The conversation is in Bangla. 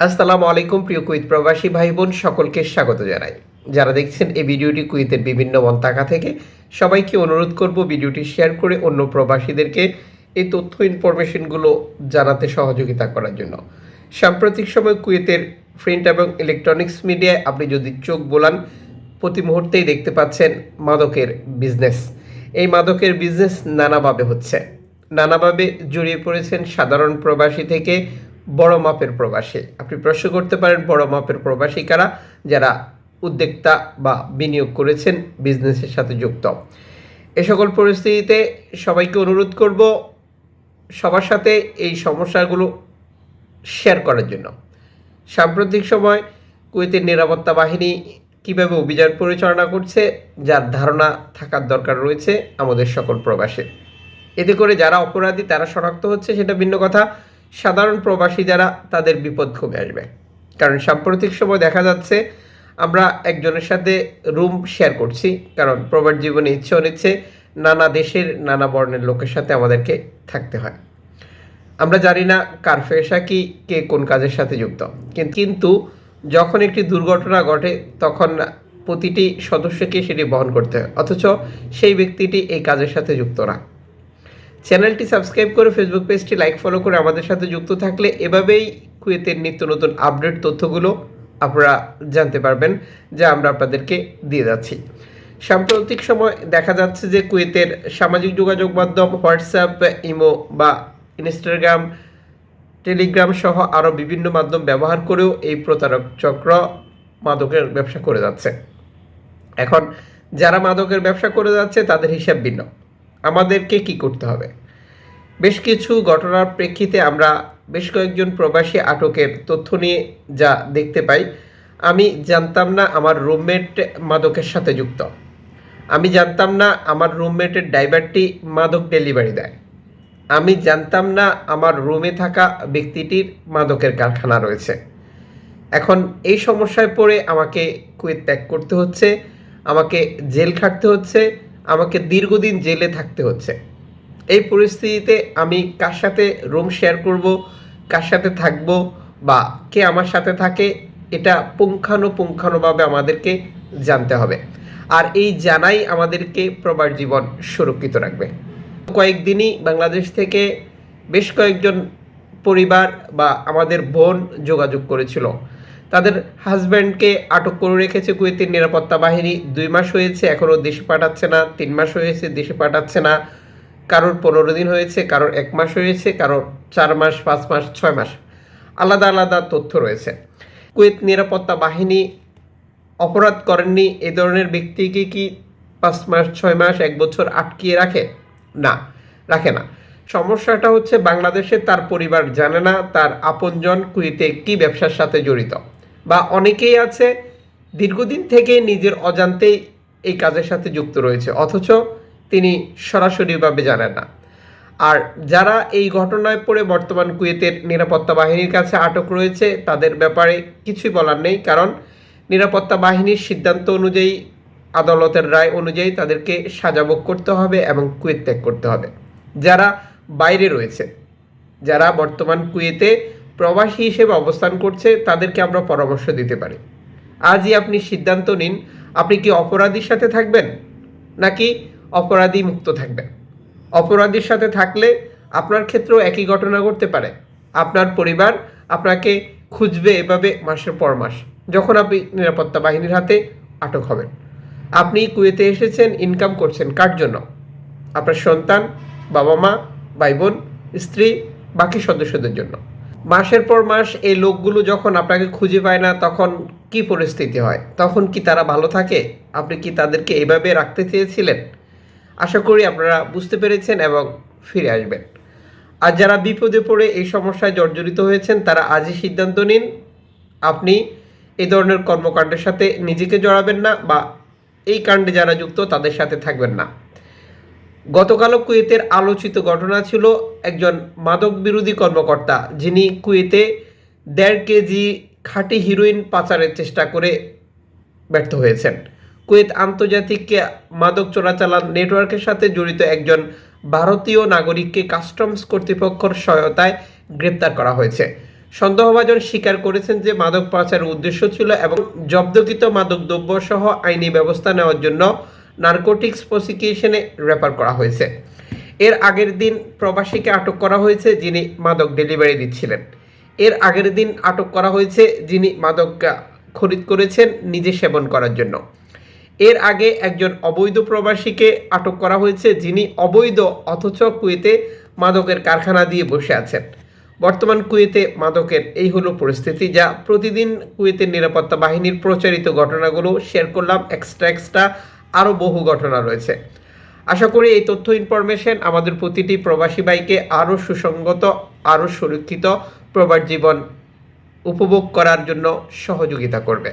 আসসালামু আলাইকুম, প্রিয় কুইত প্রবাসী ভাই বোন সকলকে স্বাগত জানাই। যারা দেখছেন এই ভিডিওটি কুইতের বিভিন্ন মন্তাকা থেকে, সবাইকে অনুরোধ করব ভিডিওটি শেয়ার করে অন্য প্রবাসীদেরকে এই তথ্য ইনফরমেশনগুলো জানাতে সহযোগিতা করার জন্য। সাম্প্রতিক সময় কুয়েতের প্রিন্ট এবং ইলেকট্রনিক্স মিডিয়ায় আপনি যদি চোখ বোলান, প্রতি মুহূর্তেই দেখতে পাচ্ছেন মাদকের বিজনেস। এই মাদকের বিজনেস নানাভাবে হচ্ছে। নানাভাবে জড়িয়ে পড়েছেন সাধারণ প্রবাসী থেকে বড় মাপের প্রবাসী। আপনি প্রশ্ন করতে পারেন, বড় মাপের প্রবাসী কারা? যারা উদ্যোক্তা বা বিনিয়োগ করেছেন বিজনেসের সাথে যুক্ত। এ সকল পরিস্থিতিতে সবাইকে অনুরোধ করব সবার সাথে এই সমস্যাগুলো শেয়ার করার জন্য। সাম্প্রতিক সময় কুয়েতের নিরাপত্তা বাহিনী কীভাবে অভিযান পরিচালনা করছে, যার ধারণা থাকার দরকার রয়েছে আমাদের সকল প্রবাসে এতে করে যারা অপরাধী, তারা শনাক্ত হচ্ছে, সেটা ভিন্ন কথা। সাধারণ প্রবাসী যারা তাদের বিপদ কমে আসবে। কারণ সাম্প্রতিক সময় দেখা যাচ্ছে, আমরা একজনের সাথে রুম শেয়ার করছি, কারণ প্রবাস জীবনে ইচ্ছে নিচ্ছে নানা দেশের, নানা বর্ণের লোকের সাথে আমাদেরকে থাকতে হয়। আমরা জানি না কার পেশা কি, কে কোন কাজের সাথে যুক্ত। কিন্তু যখন একটি দুর্ঘটনা ঘটে, তখন প্রতিটি সদস্যকে সেটি বহন করতে হয়। অথচ সেই ব্যক্তিটি এই কাজের সাথে যুক্ত না। চ্যানেলটি সাবস্ক্রাইব করে ফেসবুক পেজটি লাইক ফলো করে আমাদের সাথে যুক্ত থাকলে এভাবেই কুয়েতের নিত্য নতুন আপডেট তথ্যগুলো আপনারা জানতে পারবেন, যা আমরা আপনাদেরকে দিয়ে যাচ্ছি। সাম্প্রতিক সময় দেখা যাচ্ছে যে কুয়েতের সামাজিক যোগাযোগ মাধ্যম হোয়াটসঅ্যাপ ইমো বা ইনস্টাগ্রাম টেলিগ্রাম সহ আরও বিভিন্ন মাধ্যম ব্যবহার করেও এই প্রতারক চক্র মাদকের ব্যবসা করে যাচ্ছে। এখন যারা মাদকের ব্যবসা করে যাচ্ছে তাদের হিসাব ভিন্ন। আমাদেরকে কি করতে হবে? বেশ কিছু ঘটনার প্রেক্ষিতে আমরা বেশ কয়েকজন প্রবাসী আটকের তথ্য নিয়ে যা দেখতে পাই। আমি জানতাম না আমার রুমমেট মাদকের সাথে যুক্ত। আমি জানতাম না আমার রুমমেটের ড্রাইভারটি মাদক ডেলিভারি দেয়। আমি জানতাম না আমার রুমে থাকা ব্যক্তিটির মাদকের কারখানা রয়েছে। এখন এই সমস্যায় পড়ে আমাকে কুয়েত ত্যাগ করতে হচ্ছে, আমাকে জেল খাটতে হচ্ছে আমাকে দীর্ঘদিন জেলে থাকতে হচ্ছে। এই পরিস্থিতিতে আমি কার সাথে রুম শেয়ার করব, কার সাথে থাকব বা কে আমার সাথে থাকে, এটা পুঙ্খানুপুঙ্খানুভাবে আমাদেরকে জানতে হবে। আর এই জানাই আমাদেরকে প্রবার জীবন সুরক্ষিত রাখবে। কয়েকদিনই বাংলাদেশ থেকে বেশ কয়েকজন পরিবার বা আমাদের বোন যোগাযোগ করেছিল। তাদের হাজব্যান্ডকে আটক করে রেখেছে কুয়েতের নিরাপত্তা বাহিনী। দুই মাস হয়েছে, এখনও দেশে পাঠাচ্ছে না। তিন মাস হয়েছে, দেশে পাঠাচ্ছে না। কারোর পনেরো দিন হয়েছে, কারোর এক মাস হয়েছে, কারোর চার মাস, পাঁচ মাস, ছয় মাস। আলাদা আলাদা তথ্য রয়েছে। কুয়েত নিরাপত্তা বাহিনী অপরাধ করেননি। এ ধরনের ব্যক্তিকে কি পাঁচ মাস, ছয় মাস, এক বছর আটকিয়ে রাখে? না রাখে না। সমস্যাটা হচ্ছে বাংলাদেশে তার পরিবার জানে না, তার আপনজন কুয়েতে কি ব্যবসার সাথে জড়িত। বা অনেকেই আছে দীর্ঘদিন থেকে নিজের অজান্তেই এই কাজের সাথে যুক্ত রয়েছে, অথচ তিনি সরাসরিভাবে জানেন না। আর যারা এই ঘটনায় পড়ে বর্তমান কুয়েতের নিরাপত্তা বাহিনীর কাছে আটক রয়েছে, তাদের ব্যাপারে কিছুই বলার নেই, কারণ নিরাপত্তা বাহিনীর সিদ্ধান্ত অনুযায়ী, আদালতের রায় অনুযায়ী তাদেরকে সাজা ভোগ করতে হবে এবং কুয়েত ত্যাগ করতে হবে। যারা বাইরে রয়েছে, যারা বর্তমান কুয়েতে প্রবাসী হিসেবে অবস্থান করছে, তাদেরকে আমরা পরামর্শ দিতে পারি। আজই আপনি সিদ্ধান্ত নিন, আপনি কি অপরাধীর সাথে থাকবেন, নাকি অপরাধী মুক্ত থাকবেন? অপরাধীর সাথে থাকলে আপনার ক্ষেত্রেও একই ঘটনা ঘটতে পারে। আপনার পরিবার আপনাকে খুঁজবে এভাবে মাসের পর মাস, যখন আপনি নিরাপত্তা বাহিনীর হাতে আটক হবেন। আপনি কুয়েতে এসেছেন ইনকাম করছেন, কার জন্য? আপনার সন্তান, বাবা মা, ভাই বোন, স্ত্রী, বাকি সদস্যদের জন্য। মাসের পর মাস এই লোকগুলো যখন আপনাকে খুঁজে পায় না, তখন কি পরিস্থিতি হয়? তখন কি তারা ভালো থাকে? আপনি কি তাদেরকে এভাবে রাখতে চেয়েছিলেন? আশা করি আপনারা বুঝতে পেরেছেন এবং ফিরে আসবেন। আর যারা বিপদে পড়ে এই সমস্যায় জর্জরিত হয়েছেন, তারা আজই সিদ্ধান্ত নিন, আপনি এই ধরনের কর্মকাণ্ডের সাথে নিজেকে জড়াবেন না বা এই কাণ্ডে যারা যুক্ত, তাদের সাথে থাকবেন না। গতকালও কুয়েতের আলোচিত ঘটনা ছিল একজন মাদক বিরোধী কর্মকর্তা, যিনি কুয়েতে দেড় কেজি খাঁটি হিরোইন পাচারের চেষ্টা করে ব্যর্থ হয়েছেন। কুয়েত আন্তর্জাতিক মাদক চোরাচালান নেটওয়ার্কের সাথে জড়িত একজন ভারতীয় নাগরিককে কাস্টমস কর্তৃপক্ষের সহায়তায় গ্রেপ্তার করা হয়েছে। সন্দেহভাজন স্বীকার করেছেন যে মাদক পাচারের উদ্দেশ্য ছিল এবং জব্দকৃত মাদক দ্রব্য সহ আইনি ব্যবস্থা নেওয়ার জন্য নার্কোটিক্স প্রসিকিউশনে রেফার করা হয়েছে। এর আগের দিন প্রবাসীকে আটক করা হয়েছে, যিনি মাদক ডেলিভারি দিচ্ছিলেন। এর আগের দিন আটক করা হয়েছে, যিনি মাদক খরিদ করেছেন নিজে সেবন করার জন্য। এর আগে একজন অবৈধ প্রবাসীকে আটক করা হয়েছে, যিনি অবৈধ অথচ কুয়েতে মাদকের কারখানা দিয়ে বসে আছেন। বর্তমান কুয়েতে মাদকের এই হলো পরিস্থিতি, যা প্রতিদিন কুয়েতের নিরাপত্তা বাহিনীর প্রচারিত ঘটনাগুলো শেয়ার করলাম এক্সট্রা এক্সট্রা আরও বহু ঘটনা রয়েছে। আশা করি এই তথ্য ইনফরমেশন আমাদের প্রতিটি প্রবাসী বাইকে আরও সুসঙ্গত আরও সুরক্ষিত প্রবাস জীবন উপভোগ করার জন্য সহযোগিতা করবে।